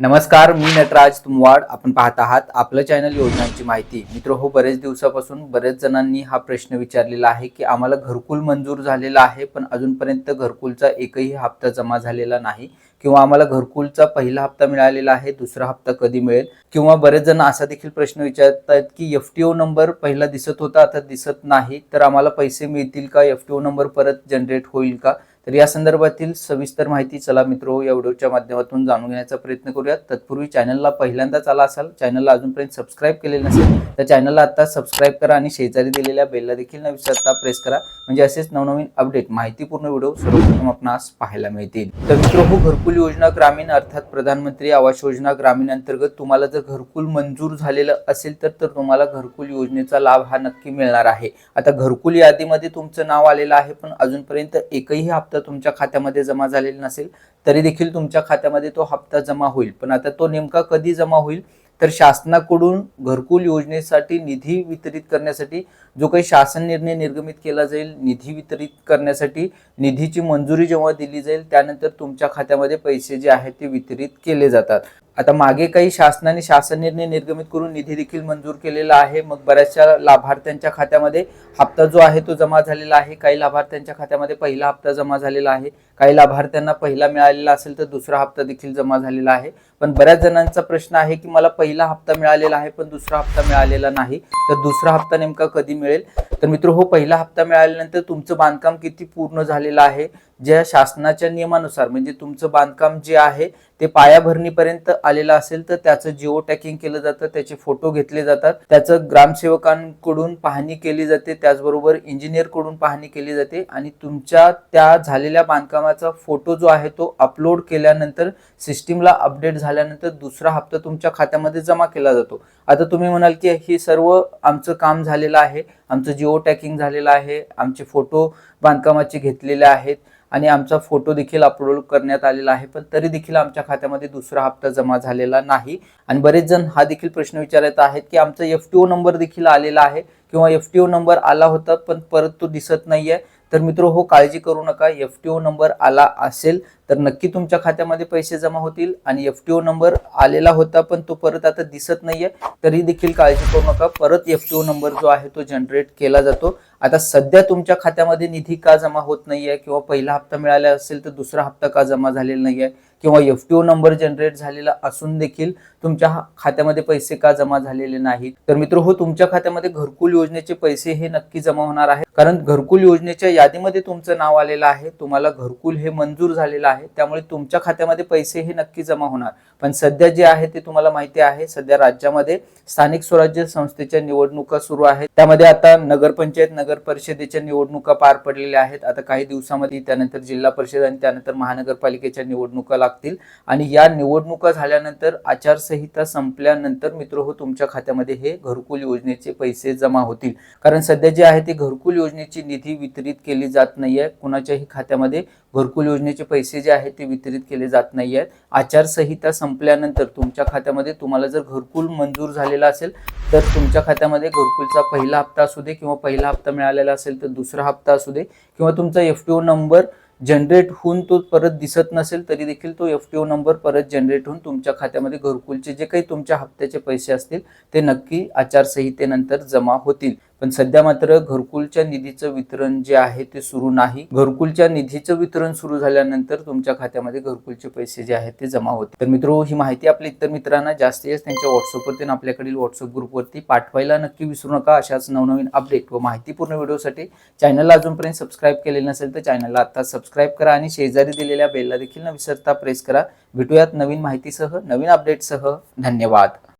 नमस्कार मी नटराज तुमवाड. आपण पाहत आहात आपलं चॅनल योजनांची माहिती. मित्र हो बरेच दिवसापासून बरेच जणांनी हा प्रश्न विचारलेला आहे की आम्हाला घरकुल मंजूर झालेला आहे पण अजूनपर्यंत घरकुलचा एकही हप्ता जमा झालेला नाही किंवा आम्हाला घरकुलचा पहिला हप्ता मिळालेला आहे दुसरा हप्ता कधी मिळेल? किंवा बरेच जण असा देखील प्रश्न विचारत आहेत की एफ टी ओ नंबर पहिला दिसत होता आता दिसत नाही तर आम्हाला पैसे मिळतील का? एफ टी ओ नंबर परत जनरेट होईल का? तर या संदर्भातील सविस्तर माहिती चला मित्र या व्हिडिओच्या माध्यमातून जाणून घेण्याचा प्रयत्न करूयात. तत्पूर्वी चॅनलला पहिल्यांदाच आला असाल चॅनलला अजूनपर्यंत सबस्क्राईब केलेलं नसेल तर चॅनलला आता सबस्क्राईब करा आणि शेजारी दिलेल्या बेलला देखील न विसरता प्रेस करा. म्हणजे असेच नवनवीन अपडेट माहितीपूर्ण व्हिडिओ सर्वप्रथम आपणास पाहायला मिळतील. तर मित्र हो घरकुल योजना ग्रामीण अर्थात प्रधानमंत्री आवास योजना ग्रामीण अंतर्गत तुम्हाला जर घरकुल मंजूर झालेलं असेल तर तर तुम्हाला घरकुल योजनेचा लाभ हा नक्की मिळणार आहे. आता घरकुल यादीमध्ये तुमचं नाव आलेलं आहे पण अजूनपर्यंत एकही हप्ता तुमच्या खात्यामध्ये जमा झालेला नसेल तरी देखील तुमच्या खात्यामध्ये तो हप्ता जमा होईल. पण आता तो नेमका कधी जमा होईल? तर शासनाकडून घरकुल योजनेसाठी निधी वितरित करण्यासाठी जो काही शासन निर्णय निर्गमित केला जाईल निधी वितरित करण्यासाठी निधीची मंजुरी जेव्हा दिली जाईल त्यानंतर तुमच्या खात्यामध्ये पैसे जे आहेत ते वितरित केले जातात. आता मागे काही शासनाने शासन निर्णय निर्गमित करून निधी देखील मंजूर केलेला आहे. मग बऱ्याचशा लाभार्थ्यांच्या खात्यामध्ये हप्ता जो आहे तो जमा झालेला आहे. काही लाभार्थ्यांच्या खात्यामध्ये पहिला हप्ता जमा झालेला आहे. काही लाभार्थ्यांना पहिला मिळालेला असेल तर दुसरा हप्ता देखील जमा झालेला आहे. पण बऱ्याच जणांचा प्रश्न आहे की मला पहिला हप्ता मिळालेला आहे पण दुसरा हप्ता मिळालेला नाही. तर दुसरा हप्ता नेमका कधी मिळेल? तर मित्र हो पहिला हप्ता मिळाल्यानंतर तुमचं बांधकाम किती पूर्ण झालेलं आहे? ज्या शासनाच्या नियमानुसार म्हणजे तुमचं बांधकाम जे आहे ते पायाभरणीपर्यंत आलेलं असेल तर त्याचं जिओ टॅकिंग केलं जातं त्याचे फोटो घेतले जातात. त्याचं ग्रामसेवकांकडून पाहणी केली जाते त्याचबरोबर इंजिनियरकडून पाहणी केली जाते आणि तुमच्या त्या झालेल्या बांधकामाचा फोटो जो आहे तो अपलोड केल्यानंतर सिस्टीमला अपडेट झाल्यानंतर दुसरा हप्ता तुमच्या खात्यामध्ये जमा केला जातो. आता तुम्ही म्हणाल की हे सर्व आमचं काम झालेलं आहे आमचं जिओ टॅकिंग झालेलं आहे आमचे फोटो बांधकामाचे घेतलेले आहेत. आणि आमचा फोटो देखील अपलोड करण्यात आलेला आहे पण तरी देखील आमच्या खात्यामध्ये दुसरा हप्ता जमा झालेला नाही. आणि बरेच जण हा देखील प्रश्न विचारत आहेत की आमचा एफ टी ओ नंबर देखील आलेला आहे किंवा एफ टी ओ नंबर आला होता पण परत तो दिसत नाहीये. तर मित्र हो काळजी करू नका. एफ टी ओ नंबर आला असेल तर नक्की तुमच्या खात्यामध्ये पैसे जमा होतील आणि एफ टी ओ नंबर आलेला होता पण तो परत आता दिसत नाहीये तरी देखील काळजी करू नका. परत एफ टी ओ नंबर जो आहे तो जनरेट केला जातो. आता सध्या तुमच्या खात्यामध्ये निधी का जमा होत नाहीये किंवा पहिला हप्ता मिळाला असेल तर दुसरा हप्ता का जमा झालेला नाहीये? किंवा F T O number generate झालेला असून देखील तुमच्या हा- खात्यामध्ये पैसे का जमा झालेले नाहीत? तर मित्र हो तुमच्या खात्यामध्ये घरकुल योजनेचे पैसे हे नक्की जमा होणार आहे कारण घरकुल योजनेच्या यादीमध्ये तुमचं नाव आलेलं आहे. तुम्हाला घरकुल हे मंजूर झालेलं आहे. त्यामुळे तुमच्या खात्यामध्ये पैसे हे नक्की जमा होणार. पण सध्या जे आहे ते तुम्हाला माहिती आहे. सध्या राज्यामध्ये स्थानिक स्वराज्य संस्थेच्या निवडणुका सुरू आहेत. त्यामध्ये आता नगरपंचायत नगर परिषदेच्या निवडणुका पार पडलेल्या आहेत. आता काही दिवसामध्ये त्यानंतर जिल्हा परिषद आणि त्यानंतर महानगरपालिकेच्या निवडणुका लागतील. आणि या निवडणुका झाल्यानंतर आचारसंहिता संपल्यानंतर मित्र हो तुमच्या खात्यामध्ये हे घरकुल योजनेचे पैसे जमा होतील. कारण सध्या जे आहे ते घरकुल योजनेची निधी वितरित केली जात नाहीये. कुणाच्याही खात्यामध्ये घरकुल योजनेचे पैसे जे आहेत ते वितरित केले जात नाही आहेत आचारसंहिता संपल्यानंतर तुमच्या खात्यामध्ये तुम्हाला जर घरकुल मंजूर झालेला असेल तर तुमच्या खात्यामध्ये घरकुलचा पहिला हप्ता असू दे किंवा पहिला हप्ता मिळालेला असेल तर दुसरा हप्ता असू दे किंवा तुमचा F T O number generate होऊन तो परत दिसत नसेल तरी देखील तो एफ टी ओ नंबर परत जनरेट होऊन तुमच्या खात्यामध्ये घरकुलचे जे काही तुमच्या हप्त्याचे पैसे असतील ते नक्की आचारसंहितेनंतर जमा होतील. पण सध्या मात्र घरकुलच्या निधीचं वितरण जे आहे ते सुरू नाही. घरकुलच्या निधीचं वितरण सुरू झाल्यानंतर तुमच्या खात्यामध्ये घरकुलचे पैसे जे आहेत ते जमा होते तर मित्रो ही माहिती आपल्या इतर मित्रांना जास्तीत जास्त त्यांच्या व्हॉट्सअपवरती आपल्याकडील व्हॉट्सअप ग्रुपवरती पाठवायला नक्की विसरू नका. अशाच नवनवीन अपडेट व माहितीपूर्ण व्हिडिओसाठी चॅनलला अजूनपर्यंत सबस्क्राईब केलेलं नसेल तर चॅनलला आता सबस्क्राईब करा आणि शेजारी दिलेल्या बेलला देखील न विसरता प्रेस करा. भेटूयात नवीन माहितीसह नवीन अपडेटसह. धन्यवाद.